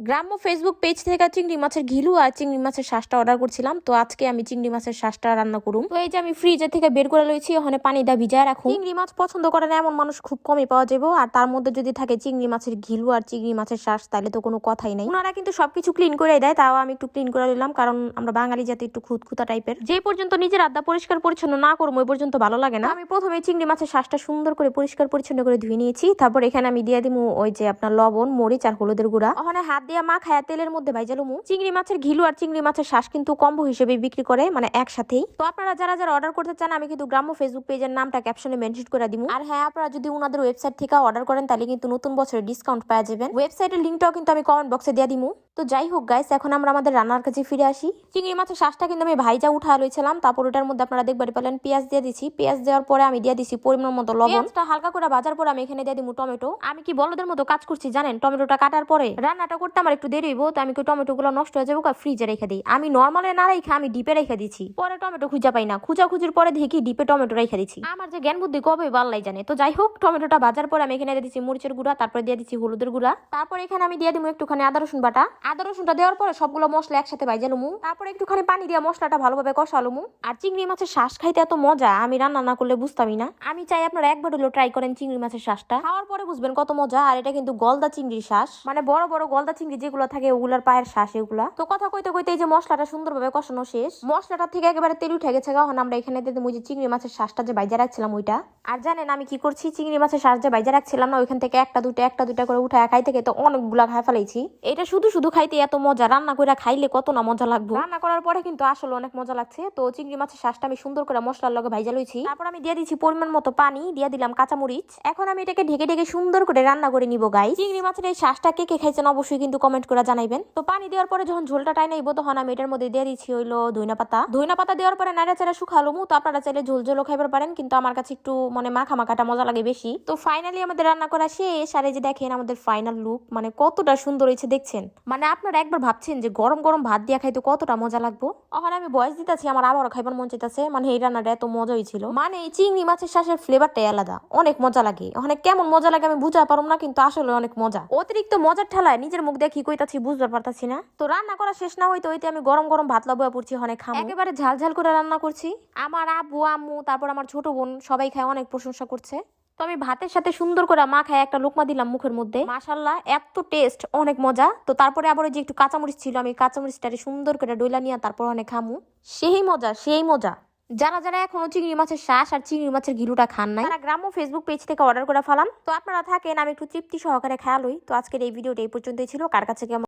গ্রাম্য Facebook page থেকে চিংড়ি মাছের ঘিলু আর চিংড়ি মাছের শ্বাসটা অর্ডার করছিলাম। তো আজকে আমি চিংড়ি মাছের শ্বাসটা রান্না করুম। তো এই যে আমি ফ্রিজে থেকে বের করে লইছি, ওখানে পানি দা ভিজায় রাখুন চিংড়ি মাছ পছন্দ করে না এমন মানুষ খুব কমই পাওয়া যাবে। আর তার মধ্যে যদি থাকে চিংড়ি মাছের ঘিলু আর চিংড়ি মাছের শ্বাস তাহলে তো কোনো কথাই নাই। ওনারা কিন্তু সবকিছু ক্লিন করে দেয়, তাও আমি একটু ক্লিন করে নিলাম, কারণ আমরা বাঙালি জাতি একটু খুঁতখুতা টাইপের যে পর্যন্ত নিজের আড্ডা পরিষ্কার পরিচ্ছন্ন না করব, ওই পর্যন্ত ভালো লাগে না। আমি প্রথমে চিংড়ি মাছের শ্বাসটা সুন্দর করে পরিষ্কার পরিচ্ছন্ন করে ধুয়ে নিয়েছি। তারপর এখানে আমি দিয়ে দিমু ওই যে আপনার লবণ, মরিচ আর হলুদের গুঁড়া। ওখানে হাত দিয়ে মা খায়া তেলের মধ্যে ভাইজালুমু চিংড়ি মাছের ঘিলু আর চিংড়ি মাছের শ্বাস কিন্তু কম্বো হিসেবে বিক্রি করে মানে একসাথেই। তো আপনারা যারা যারা অর্ডার করতে চান, আমি কিন্তু গ্রাম্য ফেসবুক পেজের নামটা ক্যাপশনে মেনশন করে দিব আর হ্যাঁ আপনারা যদি ওনাদের ওয়েবসাইট থেকে অর্ডার করেন, তাহলে কিন্তু নতুন বছরে ডিসকাউন্ট পাওয়া যাবেন। ওয়েবসাইটের লিঙ্কটাও কিন্তু আমি কমেন্ট বক্সে দিয়ে দিমু। তো যাই হোক গাইস এখন আমরা আমাদের রান্নার কাছে ফিরে আসি। চিংড়ি মাছের শ্বাসটা কিন্তু আমি ভাইজা উঠা লইছিলাম, তারপর ওটার মধ্যে আপনারা দেখতে পেলেন পেঁয়াজ দিয়ে দিছি। পেঁয়াজ দেওয়ার পরে আমি দিয়ে দিছি পরিমাণ মতো লবণটা হালকা করে ভাজার পরে আমি এখানে দিয়ে দিমু টমেটো। আমি কি বলদের মতো কাজ করছি জানেন? টমেটোটা কাটার পরে রান্নাটা করতে আমার একটু দেরি হইব, তো আমি কি টমেটো গুলো নষ্ট হয়ে যাব ফ্রিজে রেখে দিই। আমি নর্মালে না রেখে, আমি ডিপে রেখে দিচ্ছি পরে টমেটো খুঁজা পাই না। খুঁজা খুঁজির পরে দেখি ডিপে টমেটো রেখে দিচ্ছি আমার যে জ্ঞান বুদ্ধি কবে বাল্লাই জানে। তো যাই হোক, টমেটোটা ভাজার পরে আমি এখানে দিয়ে দিচ্ছি মরিচের গুঁড়া, তারপরে দিয়ে দিচ্ছি হলুদের গুঁড়া। তারপর এখানে আমি দিয়ে দিব একটুখানি আদা রসুন বাটা। আদা, রসুনটা দেওয়ার পরে সবগুলো মশলা একসাথে ভাইজা লুমু। তারপর একটুখানি পানি দিয়ে মশলাটা ভালোভাবে কষালুমু আর চিংড়ি মাছের শ্বাস খাইতে এত মজা, আমি রান্না না করলে বুঝতামই না। আমি চাই আপনারা একবার হলো ট্রাই করেন চিংড়ি মাছের শ্বাসটা খাওয়ার পরে বুঝবেন কত মজা, আর এটা কিন্তু গলদা চিংড়ির শ্বাস মানে বড় বড় গলদা চিংড়ি যেগুলো থাকে, ওগুলার পায়ের শ্বাস এগুলা। তো কথা কইতে কইতে এই যে মশলাটা সুন্দরভাবে কষানো শেষ। মশলাটা থেকে একেবারে তেল উঠে গেছে তখন আমরা এখানে দিবো ওই যে চিংড়ি মাছের শ্বাসটা যে বাইজা রাখছিলাম ওইটা। আর জানেন আমি কি করছি, চিংড়ি মাছের শ্বাস যে বাইজা রাখছিলাম না, ওইখান থেকে একটা দুটো একটা দুটা করে উঠে থেকে তো অনেকগুলা খাই ফেলাইছি। এটা শুধু শুধু খাইতে এত মজা, রান্না করে খাইলে কত না মজা লাগবে? রান্না করার পরে কিন্তু আসলে অনেক মজা লাগছে। তো চিংড়ি মাছের শ্বাসটা আমি সুন্দর করে মশলার লগে ভাইজা লইছি। তারপর আমি দিয়ে দিচ্ছি পরিমাণ মতো পানি, দিয়ে দিলাম কাঁচামরিচ। এখন আমি এটাকে ঢেকে ঢেকে সুন্দর করে রান্না করে নিব গাই চিংড়ি মাছের এই শ্বাসটা কে কে খাইছেন অবশ্যই কিন্তু কমেন্ট করে জানাইবেন। তো পানি দেওয়ার পরে যখন ঝোলটা টাই নাইবো তখন আমি এটার মধ্যে দিয়ে দিচ্ছি হইল ধইনা পাতা। ধইনা পাতা দেওয়ার পরে নাড়া চাড়া শুকালো মু তো আপনারা চাইলে ঝোল ঝোলও খাইবার পারেন, কিন্তু আমার কাছে একটু মানে মাখা মাখাটা মজা লাগে বেশি। তো ফাইনালি আমাদের রান্না করা শেষ, আর এই যে দেখেন আমাদের ফাইনাল লুক মানে কতটা সুন্দর হয়েছে, দেখছেন? মানে আপনারা একবার ভাবছেন যে গরম গরম ভাত দিয়া খাইতে কতটা মজা লাগবো? এখন আমি বয়স দিতেছি, আমার আবারও খাইবার মন চাইতেছে। মানে এই রান্নাটা এত মজা হয়েছিল মানে এই চিংড়ি মাছের শ্বাসের ফ্লেভারটাই আলাদা, অনেক মজা লাগে। ওখানে কেমন মজা লাগে আমি বুঝতে পারব না, কিন্তু আসলে অনেক মজা। অতিরিক্ত মজার ঠেলায় নিজের মুখ দেখি কইতাছি বুঝতে পারতাছি না। তো রান্না করা শেষ না হইতে হইতে আমি গরম গরম ভাত লাবুয়া পড়ছি অনেক খাম। একেবারে ঝাল ঝাল করে রান্না করছি। আমার আব্বু, আম্মু, তারপর আমার ছোট বোন সবাই খায়, অনেক প্রশংসা করছে। তো আমি ভাতের সাথে সুন্দর করে মা খায় একটা লোকমা দিলাম মুখের মধ্যে। মাশাল্লাহ এত টেস্ট অনেক মজা। তো তারপরে আবার যে একটু কাঁচামরিচ ছিল, আমি কাঁচামরিচটারে সুন্দর করে ডইলা নিয়ে তারপর অনেক খামু। সেই মজা সেই মজা। যারা যারা এখনও চিংড়ি মাছের শ্বাস আর চিংড়ি মাছের গিলুটা খান নাই, তারা গ্রাম্য ফেসবুক পেজ থেকে অর্ডার করে ফেলান তো আপনারা থাকেন, আমি একটু তৃপ্তি সহকারে খেয়ালই। তো আজকের এই ভিডিওটা এই পর্যন্তই ছিল। কার কাছে কেমন